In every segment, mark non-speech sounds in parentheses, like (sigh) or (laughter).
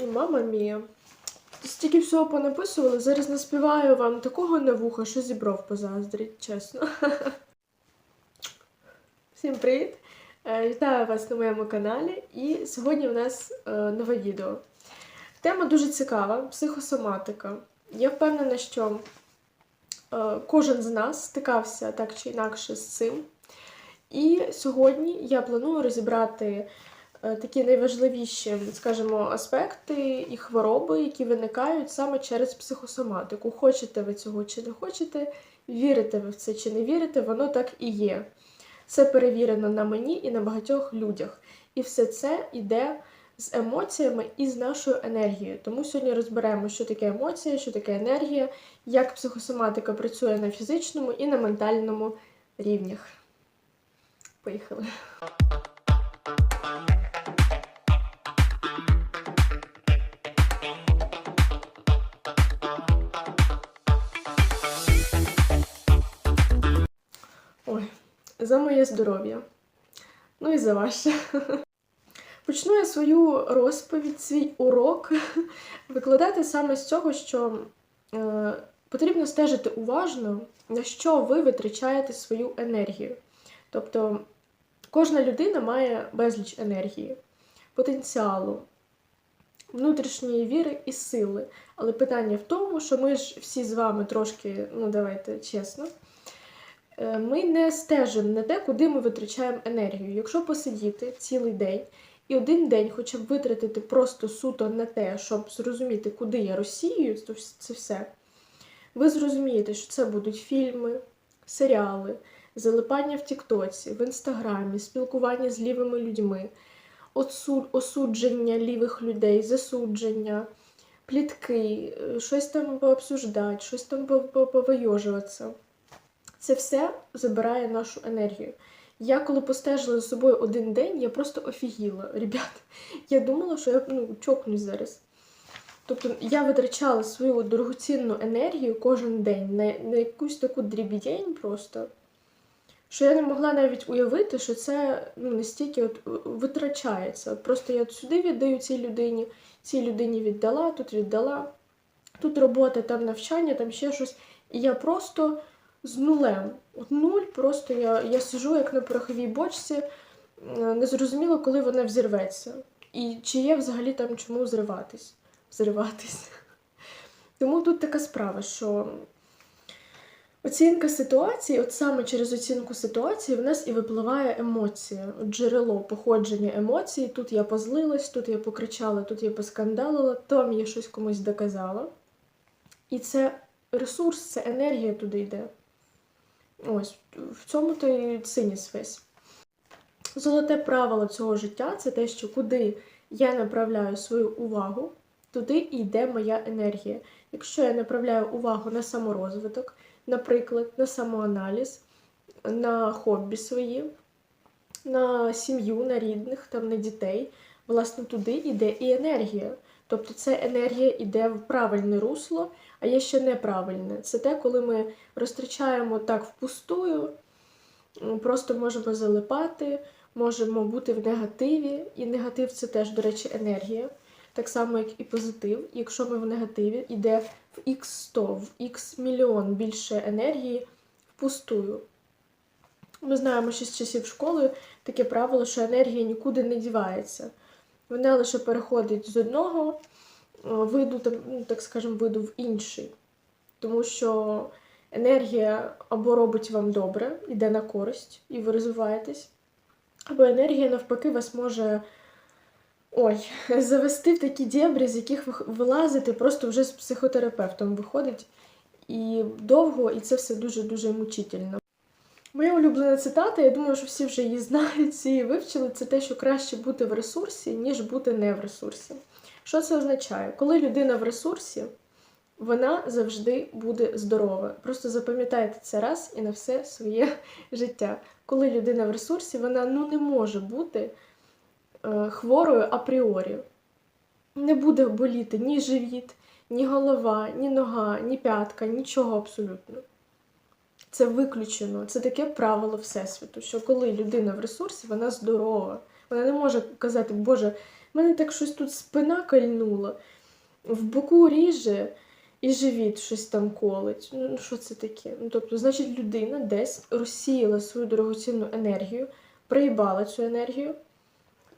І мама мія. Стільки всього понаписували, зараз наспіваю вам такого на вуха, що зібров позаздрить, чесно. (laughs) Всім привіт! Е, Вітаю вас на моєму каналі. І сьогодні у нас е, нове відео. Тема дуже цікава психосоматика. Я впевнена, що е, кожен з нас стикався так чи інакше з цим. І сьогодні я планую розібрати такі найважливіші, скажімо, аспекти і хвороби, які виникають саме через психосоматику. Хочете ви цього чи не хочете, вірите ви в це чи не вірите, воно так і є. Це перевірено на мені і на багатьох людях. І все це йде з емоціями і з нашою енергією. Тому сьогодні розберемо, що таке емоція, що таке енергія, як психосоматика працює на фізичному і на ментальному рівнях. Поїхали. За моє здоров'я. Ну і за ваше. (laughs) Почну я свою розповідь, свій урок (laughs) викладати саме з цього, що е, потрібно стежити уважно, на що ви витрачаєте свою енергію. Тобто кожна людина має безліч енергії, потенціалу, внутрішньої віри і сили. Але питання в тому, що ми ж всі з вами трошки, ну давайте чесно, ми не стежимо на те, куди ми витрачаємо енергію. Якщо посидіти цілий день і один день хоча б витратити просто суто на те, щоб зрозуміти, куди я розсіюю то це все, ви зрозумієте, що це будуть фільми, серіали, залипання в Тіктоці, в Інстаграмі, спілкування з лівими людьми, осудження лівих людей, засудження, плітки, е, щось там пообсуждати, щось там по- по- повийожуватися. Це все забирає нашу енергію. Я коли постежила за собою один день, я просто офігіла, ребят. Я думала, що я ну, чокнусь зараз. Тобто я витрачала свою дорогоцінну енергію кожен день на, на якусь таку дрібідень просто, що я не могла навіть уявити, що це ну, настільки от е, витрачається. Просто я сюди віддаю цій людині, цій людині віддала, тут віддала, тут робота, там навчання, там ще щось. І я просто з нулем. От нуль, просто я, я сижу як на пороховій бочці, е, не зрозуміло, коли вона взірветься. І чи є взагалі там чому взриватись. взриватись. (laughs) Тому тут така справа, що оцінка ситуації, от саме через оцінку ситуації, в нас і випливає емоція, джерело походження емоцій. Тут я позлилась, тут я покричала, тут я поскандалила, там я щось комусь доказала. І це ресурс, це енергія туди йде. Ось в цьому то і цинність весь. Золоте правило цього життя це те, що куди я направляю свою увагу, туди і йде моя енергія. Якщо я направляю увагу на саморозвиток, наприклад, на самоаналіз, на хобі свої, на сім'ю, на рідних, там, на дітей, власне, туди йде і енергія. Тобто ця енергія йде в правильне русло, а є ще неправильне. Це те, коли ми розтрачаємо так впустую, просто можемо залипати, можемо бути в негативі. І негатив це теж, до речі, енергія. Так само, як і позитив. Якщо ми в негативі, йде в x 100 в x мільйон більше енергії впустую. Ми знаємо ще з часів школи таке правило, що енергія нікуди не дівається. Вона лише переходить з одного виду, там, ну, так скажемо, виду в інший. Тому що енергія або робить вам добре, йде на користь, і ви розвиваєтесь, або енергія, навпаки, вас може ой, (laughs) завести в такі дєбрі, з яких ви вилазите просто вже з психотерапевтом виходить. І довго, і це все дуже-дуже мучительно. Моя улюблена цитата, я думаю, що всі вже її знають, її вивчили, це те, що краще бути в ресурсі, ніж бути не в ресурсі. Що це означає? Коли людина в ресурсі, вона завжди буде здорова. Просто запам'ятайте це раз і на все своє (laughs) життя. Коли людина в ресурсі, вона ну не може бути е, хворою апріорі. Не буде боліти ні живіт, ні голова, ні нога, ні п'ятка, нічого абсолютно. Це виключено. Це таке правило Всесвіту, що коли людина в ресурсі, вона здорова. Вона не може казати, Боже, мене так щось тут спина кольнула, в боку ріже і живіт щось там колить. Ну, що це таке? Ну, тобто, значить, людина десь розсіяла свою дорогоцінну енергію, приїбала цю енергію,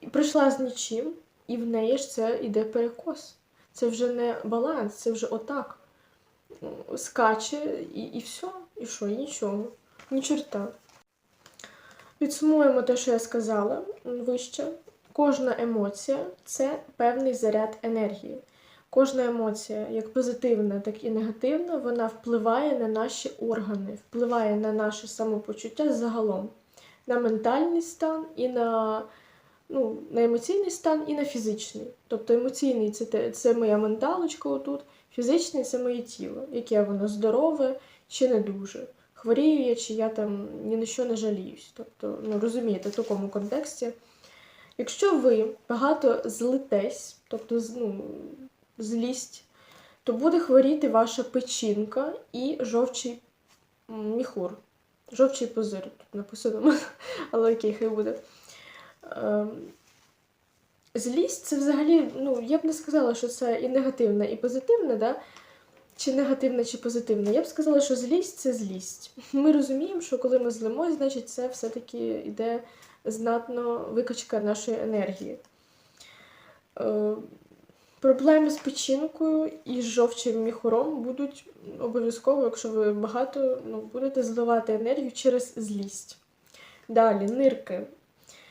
і прийшла з нічим, і в неї ж це йде перекос. Це вже не баланс, це вже отак. Скаче і, і все, і що, і нічого. Ні чорта. Підсумуємо те, що я сказала вище. Кожна емоція це певний заряд енергії. Кожна емоція, як позитивна, так і негативна, вона впливає на наші органи, впливає на наше самопочуття загалом, на ментальний стан і на, ну, на емоційний стан і на фізичний. Тобто емоційний це, це моя менталочка отут, фізичний це моє тіло, яке воно здорове чи не дуже. Хворію я, чи я там ні на що не жаліюсь. Тобто, ну розумієте, в такому контексті. Якщо ви багато злитесь, тобто ну, злість, то буде хворіти ваша печінка і жовчий міхур. Жовчий позир тут написано, (laughs) але окей, хай буде. Ем, Злість це взагалі, ну, я б не сказала, що це і негативне, і позитивне, да? чи негативне, чи позитивне. Я б сказала, що злість це злість. Ми розуміємо, що коли ми злимось, значить це все-таки йде знатно викачка нашої енергії. Е, Проблеми з печінкою і з жовчим міхуром будуть обов'язково, якщо ви багато ну, будете зливати енергію через злість. Далі, нирки.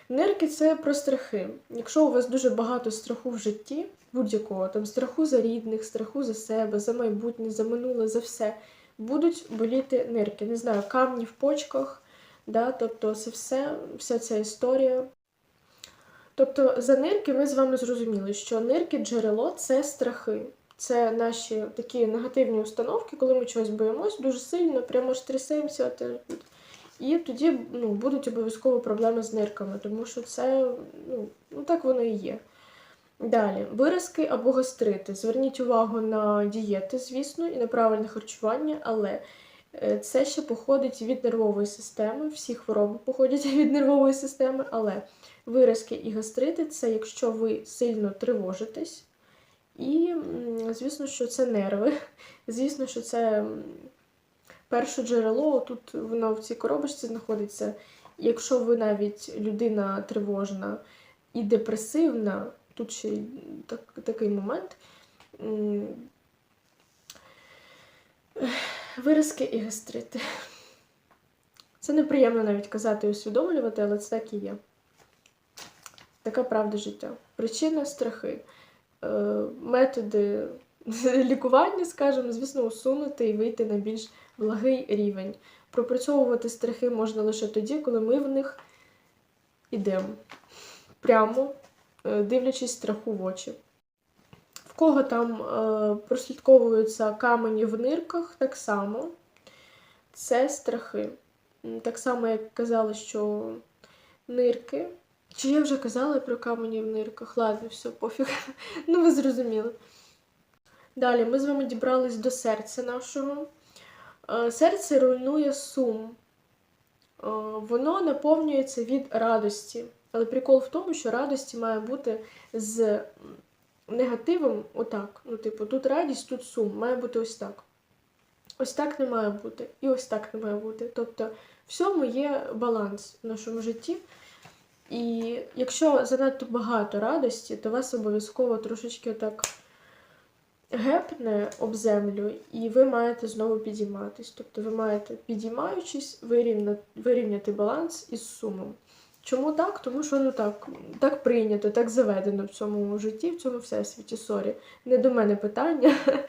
Нирки це про страхи. Якщо у вас дуже багато страху в житті, будь-якого, там страху за рідних, страху за себе, за майбутнє, за минуле, за все, будуть боліти нирки. Не знаю, камні в почках, да? тобто це все, вся ця історія. Тобто за нирки ми з вами зрозуміли, що нирки джерело це страхи. Це наші такі негативні установки, коли ми чогось боїмось дуже сильно, прямо ж трясемося. І тоді ну, будуть обов'язково проблеми з нирками, тому що це ну, ну так воно і є. Далі, виразки або гастрити. Зверніть увагу на дієти, звісно, і на правильне харчування, але це ще походить від нервової системи. Всі хвороби походять (laughs) від нервової системи, але виразки і гастрити це якщо ви сильно тривожитесь. І, звісно, що це нерви. (laughs) Звісно, що це перше джерело, тут воно в цій коробочці знаходиться. Якщо ви навіть людина тривожна і депресивна, тут ще так, такий момент. Виразки і гастрити. Це неприємно навіть казати і усвідомлювати, але це так і є. Така правда життя. Причина страхи. Е, методи (laughs) лікування, скажімо, звісно, усунути і вийти на більш благий рівень. Пропрацьовувати страхи можна лише тоді, коли ми в них йдемо прямо, е, дивлячись страху в очі. Кого там е, прослідковуються камені в нирках, так само це страхи. Так само, як казали, що нирки. Чи я вже казала про камені в нирках? Ладно, все, пофіг. (laughs) Ну, ви зрозуміли. Далі ми з вами дібрались до серця нашого. Е, Серце руйнує сум. Е, Воно наповнюється від радості. Але прикол в тому, що радості має бути з негативом отак. Ну, типу, тут радість, тут сум. Має бути ось так. Ось так не має бути. І ось так не має бути. Тобто, всьому є баланс в нашому житті. І якщо занадто багато радості, то вас обов'язково трошечки так гепне об землю, і ви маєте знову підійматись. Тобто ви маєте, підіймаючись, вирівняти, вирівняти баланс із сумом. Чому так? Тому що ну так, так прийнято, так заведено в цьому житті, в цьому всесвіті. Сорі. Не до мене питання. (laughs)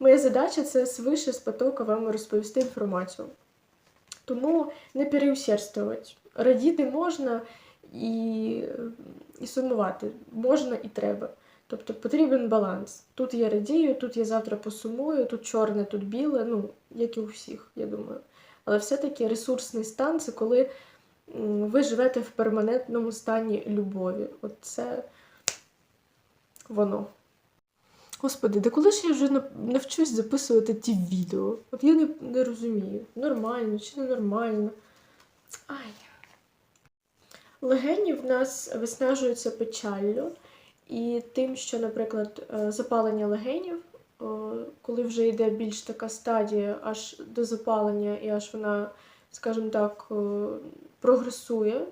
Моя задача це свише з потока вам розповісти інформацію. Тому не переусердствувати. Радіти можна і, і сумувати. Можна і треба. Тобто потрібен баланс. Тут я радію, тут я завтра посумую, тут чорне, тут біле, ну, як і у всіх, я думаю. Але все-таки ресурсний стан це коли ви живете в перманентному стані любові. От це воно. Господи, да коли ж я вже навчусь записувати ті відео? От я не, не розумію, нормально чи ненормально. Ай. Легені в нас виснажуються печаллю, і тим, що, наприклад, е, запалення легенів, коли вже йде більш така стадія аж до запалення, і аж вона, скажімо так, прогресує,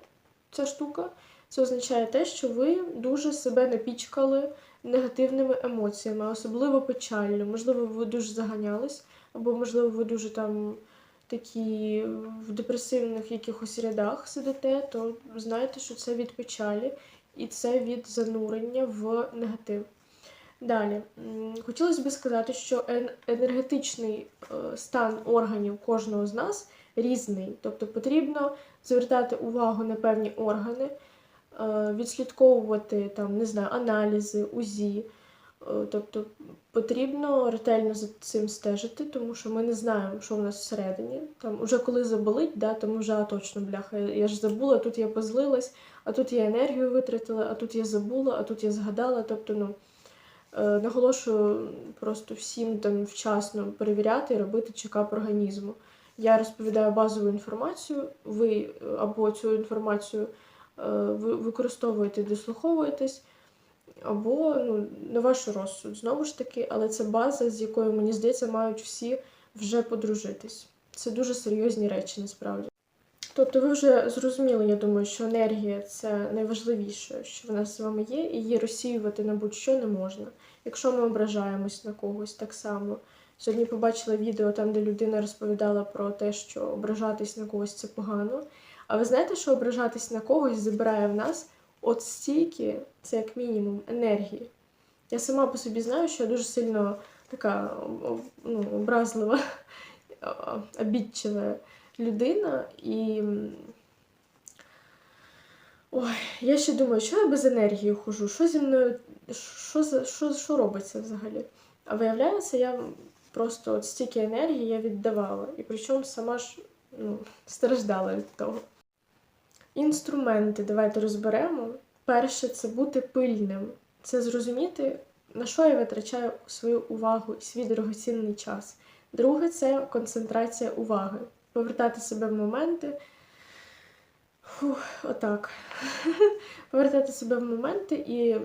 ця штука, це означає те, що ви дуже себе напічкали негативними емоціями, особливо печаллю. Можливо, ви дуже заганялись, або, можливо, ви дуже там такі в депресивних якихось рядах сидите, то знаєте, що це від печалі і це від занурення в негатив. Далі, хотілося б сказати, що енергетичний е, стан органів кожного з нас різний. Тобто потрібно звертати увагу на певні органи, е, відслідковувати там, не знаю, аналізи, УЗІ. Е, Тобто потрібно ретельно за цим стежити, тому що ми не знаємо, що в нас всередині. Там уже коли заболить, да, там вже а, точно бляха. Я ж забула, тут я позлилась, а тут я енергію витратила, а тут я забула, а тут я згадала. Тобто, ну е, наголошую просто всім там вчасно перевіряти і робити чекап організму. Я розповідаю базову інформацію, ви е, або цю інформацію е, ви використовуєте, дослуховуєтесь, або ну, на ваш розсуд. Знову ж таки, але це база, з якою, мені здається, мають всі вже подружитись. Це дуже серйозні речі насправді. Тобто ви вже зрозуміли, я думаю, що енергія це найважливіше, що в нас з вами є, і її розсіювати на будь-що не можна. Якщо ми ображаємось на когось так само. Сьогодні побачила відео там, де людина розповідала про те, що ображатись на когось це погано. А ви знаєте, що ображатись на когось забирає в нас от стільки, це як мінімум, енергії. Я сама по собі знаю, що я дуже сильно така ну, образлива, (laughs) обідчива людина. І ой, я ще думаю, що я без енергії хожу, що зі мною, що, що, що робиться взагалі? А виявляється, я просто от стільки енергії я віддавала. І причому сама ж ну, страждала від того. Інструменти давайте розберемо. Перше це бути пильним. Це зрозуміти, на що я витрачаю свою увагу і свій дорогоцінний час. Друге це концентрація уваги. Повертати себе в моменти. Фух, отак. (laughs) Повертати себе в моменти і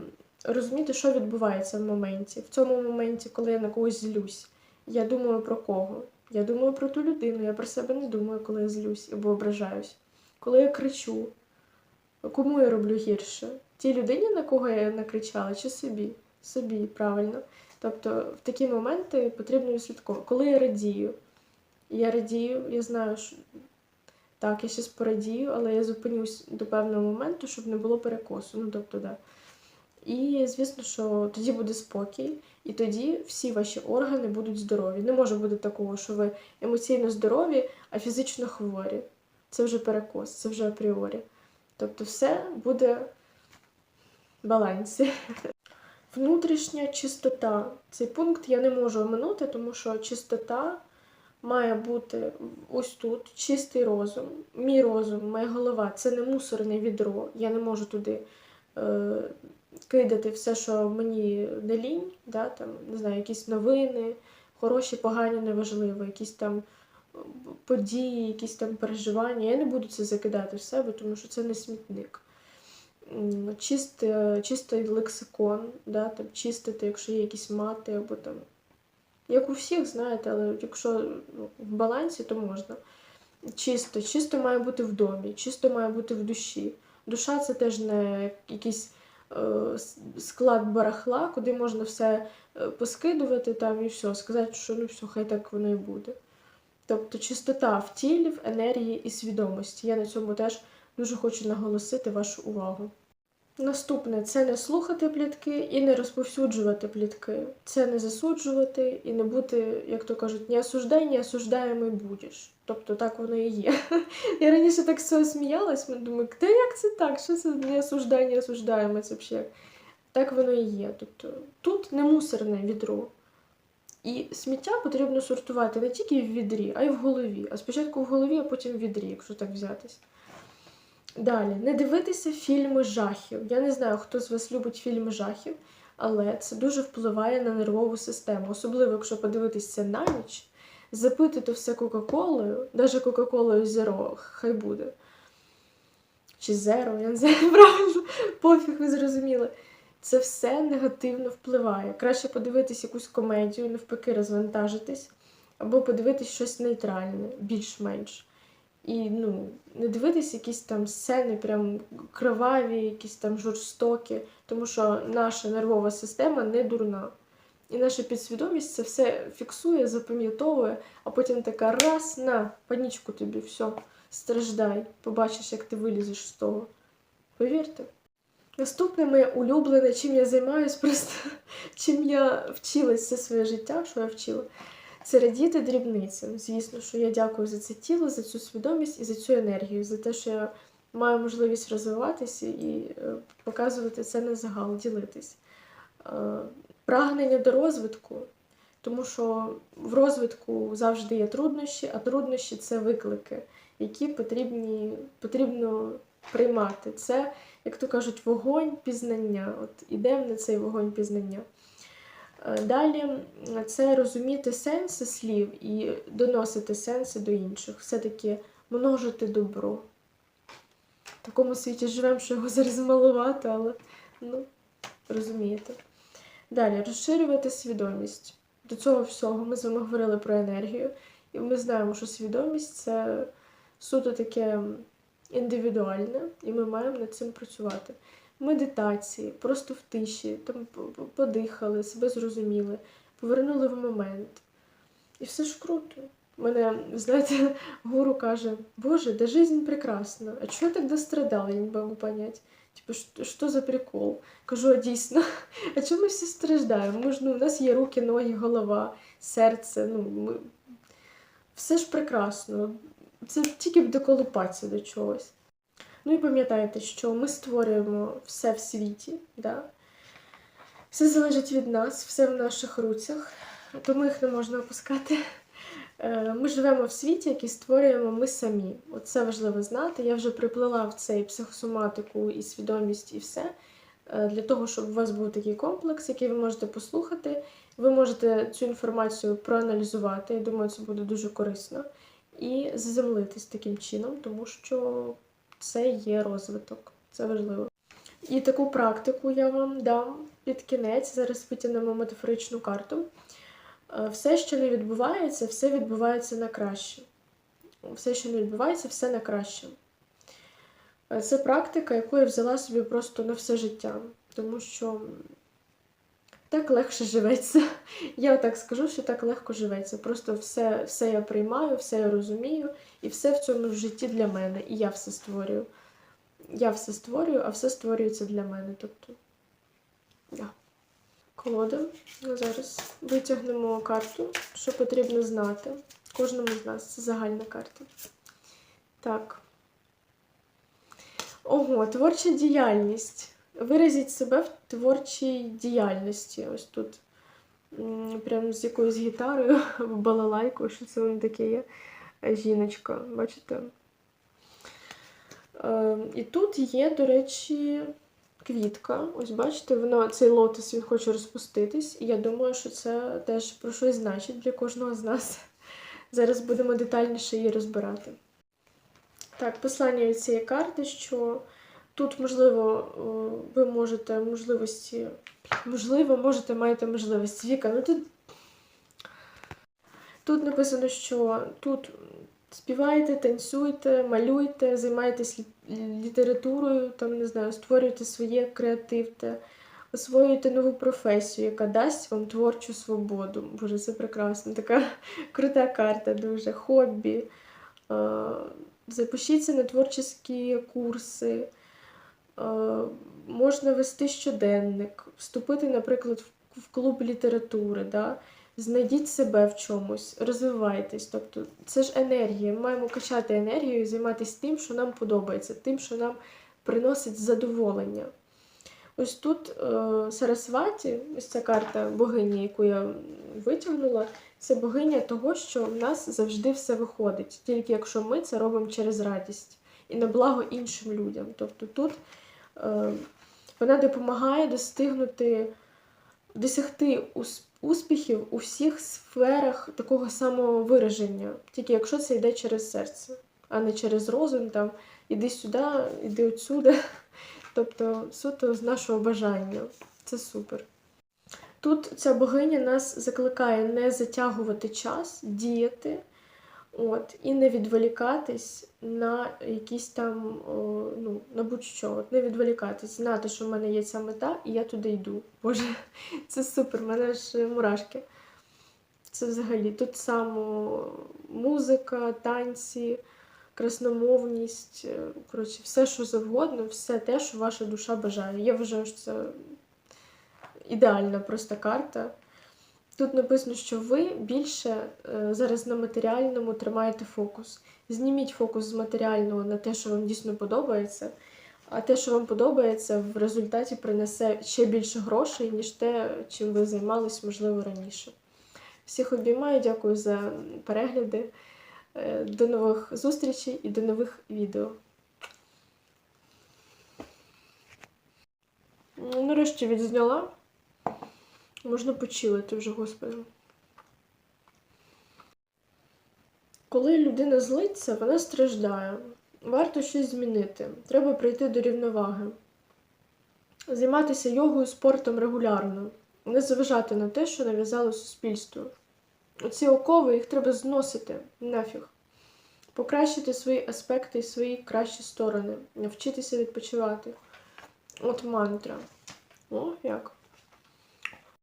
розуміти, що відбувається в моменті. В цьому моменті, коли я на когось злюсь, я думаю про кого? Я думаю про ту людину, я про себе не думаю, коли я злюсь або ображаюсь. Коли я кричу, кому я роблю гірше? Тій людині, на кого я накричала, чи собі? Собі, правильно. Тобто в такі моменти потрібно відслідковувати. Коли я радію, я радію, я знаю, що так, я щось порадію, але я зупинюсь до певного моменту, щоб не було перекосу. Ну, тобто, да. І звісно, що тоді буде спокій, і тоді всі ваші органи будуть здорові. Не може бути такого, що ви емоційно здорові, а фізично хворі. Це вже перекос, це вже апріорі. Тобто все буде в балансі. (laughs) Внутрішня чистота. Цей пункт я не можу оминути, тому що чистота має бути ось тут чистий розум. Мій розум, моя голова це не мусорне відро. Я не можу туди кидати все, що мені не лінь, да, там, не знаю, якісь новини, хороші, погані, неважливо, якісь там е, події, якісь там переживання. Я не буду це закидати в себе, тому що це не смітник. М, Чисти, чистий лексикон, да, там, чистити, якщо є якісь мати або там. Як у всіх, знаєте, але якщо ну, в балансі, то можна. Чисто, чисто має бути в домі, чисто має бути в душі. Душа це теж не якийсь е, склад барахла, куди можна все е, поскидувати там і все, сказати, що ну все, хай так воно і буде. Тобто чистота в тілі, в енергії і свідомості. Я на цьому теж дуже хочу наголосити вашу увагу. Наступне це не слухати плітки і не розповсюджувати плітки. Це не засуджувати і не бути, як то кажуть, не осуждай, не осуждаємий будеш. Тобто так воно і є. Я раніше так з цього ми думаю, та як це так? Що це не осуждай, не осуждаємо це взагалі? Так воно і є. Тобто тут не мусорне відро. І сміття потрібно сортувати не тільки в відрі, а й в голові. А спочатку в голові, а потім в відрі, якщо так взятись. Далі, не дивитися фільми жахів. Я не знаю, хто з вас любить фільми жахів, але це дуже впливає на нервову систему. Особливо, якщо подивитися на ніч, запити то все Кока-Колою, навіть Кока-Колою Zero, хай буде. Чи Zero, я не знаю, (laughs) правильно, пофіг, ви зрозуміли. це все негативно впливає. Краще подивитись якусь комедію, навпаки, розвантажитись, або подивитись щось нейтральне, більш-менш. І ну, не дивитись якісь там сцени, прям кроваві, якісь там жорстокі, тому що наша нервова система не дурна. І наша підсвідомість це все фіксує, запам'ятовує, а потім така раз на панічку тобі, все, страждай, побачиш, як ти вилізеш з того. Повірте. Наступне моє улюблене, чим я займаюсь, (laughs) просто чим я вчилась все своє життя, що я вчила, це дрібницям. Звісно, що я дякую за це тіло, за цю свідомість і за цю енергію, за те, що я маю можливість розвиватися і е, показувати це на загал, ділитись. Е, Прагнення до розвитку, тому що в розвитку завжди є труднощі, а труднощі це виклики, які потрібні, потрібно приймати. Це, як то кажуть, вогонь пізнання. От ідемо на цей вогонь пізнання. Е, Далі це розуміти сенси слів і доносити сенси до інших. Все-таки множити добро. В такому світі живемо, що його (laughs) зараз маловато, але ну, розумієте. Далі розширювати свідомість. До цього всього ми з вами говорили про енергію, і ми знаємо, що свідомість це суто таке індивідуальне, і ми маємо над цим працювати. Медитації, просто в тиші, там подихали, себе зрозуміли, повернули в момент. І все ж круто. Мене, знаєте, (laughs) гуру каже, Боже, да жизнь прекрасна. А чого я тогда страдала, я не могу понять. Типу, що, що за прикол? Кажу, а дійсно, (laughs) а чому ми всі страждаємо? Ми ж, ну, у нас є руки, ноги, голова, серце. Ну, ми... Все ж прекрасно. Це тільки б доколупатися до чогось. Ну і пам'ятайте, що ми створюємо все в світі, да? все залежить від нас, все в наших руцях, тому їх не можна опускати. Е, Ми живемо в світі, який створюємо ми самі. Оце важливо знати. Я вже приплила в цей психосоматику і свідомість, і все. е, Для того, щоб у вас був такий комплекс, який ви можете послухати. Ви можете цю інформацію проаналізувати. Я думаю, це буде дуже корисно. І заземлитись таким чином, тому що це є розвиток. Це важливо. І таку практику я вам дам під кінець. Зараз витягнемо метафоричну карту. Е, Все, що не відбувається, все відбувається на краще. Все, що не відбувається, все на краще. Е, Це практика, яку я взяла собі просто на все життя, тому що так легше живеться. Я так скажу, що так легко живеться. Просто все, все я приймаю, все я розумію, і все в цьому житті для мене. І я все створюю. Я все створюю, а все створюється для мене. Тобто, да. Колода. Ну, Зараз витягнемо карту, що потрібно знати. Кожному з нас. Це загальна карта. Так. Ого, творча діяльність. Виразіть себе в творчій діяльності. Ось тут. Прям з якоюсь гітарою (laughs) або балалайкою, що це воно таке є. Е, Жіночка, бачите? Е, І тут є, до речі, квітка. Ось бачите, воно, цей лотос він хоче розпуститись. І я думаю, що це теж про щось значить для кожного з нас. (laughs) Зараз будемо детальніше її розбирати. Так, послання від цієї карти, що тут, можливо, ви можете можливості. Можливо, можете маєте можливість. Віка, ну тут. Тут написано, що тут співайте, танцюйте, малюйте, займайтесь літературою, там, не знаю, створюйте своє, креативте, освоюйте нову професію, яка дасть вам творчу свободу. Боже, це прекрасно. Така (laughs) крута карта, дуже хобі. Е, Запишіться на творчі курси. Е, Можна вести щоденник, вступити, наприклад, в- клуб літератури. Да? Знайдіть себе в чомусь, розвивайтесь. Тобто це ж енергія. Ми маємо качати енергію і займатися тим, що нам подобається, тим, що нам приносить задоволення. Ось тут е, Сарасваті, ось ця карта богині, яку я витягнула, це богиня того, що в нас завжди все виходить, тільки якщо ми це робимо через радість і на благо іншим людям. Тобто тут вона допомагає достигнути, досягти успіхів у всіх сферах такого самого вираження, тільки якщо це йде через серце, а не через розум, там іди сюди, іди отсюди. (laughs) Тобто суто з нашого бажання. Це супер. Тут ця богиня нас закликає не затягувати час, діяти, от, і не відволікатись на якісь там, ну, на будь-що. От, не відволікатись, знати, що в мене є ця мета, і я туди йду. Боже, (laughs) це супер, в мене ж мурашки. Це взагалі тут само музика, танці, красномовність, е, коротше, все, що завгодно, все те, що ваша душа бажає. Я вважаю, що це ідеальна просто карта. Тут написано, що ви більше е, зараз на матеріальному тримаєте фокус. Зніміть фокус з матеріального на те, що вам дійсно подобається, а те, що вам подобається, в результаті принесе ще більше грошей, ніж те, чим ви займались, можливо, раніше. Всіх обіймаю, дякую за перегляди. Е, До нових зустрічей і до нових відео. Ну, Нарешті відзняла. Можна почилити вже, господи. Коли людина злиться, вона страждає. Варто щось змінити. Треба прийти до рівноваги. Займатися йогою, спортом регулярно. Не заважати на те, що нав'язало суспільство. Оці окови їх треба зносити нафіг. Покращити свої аспекти і свої кращі сторони. Навчитися відпочивати. От мантра. О, як.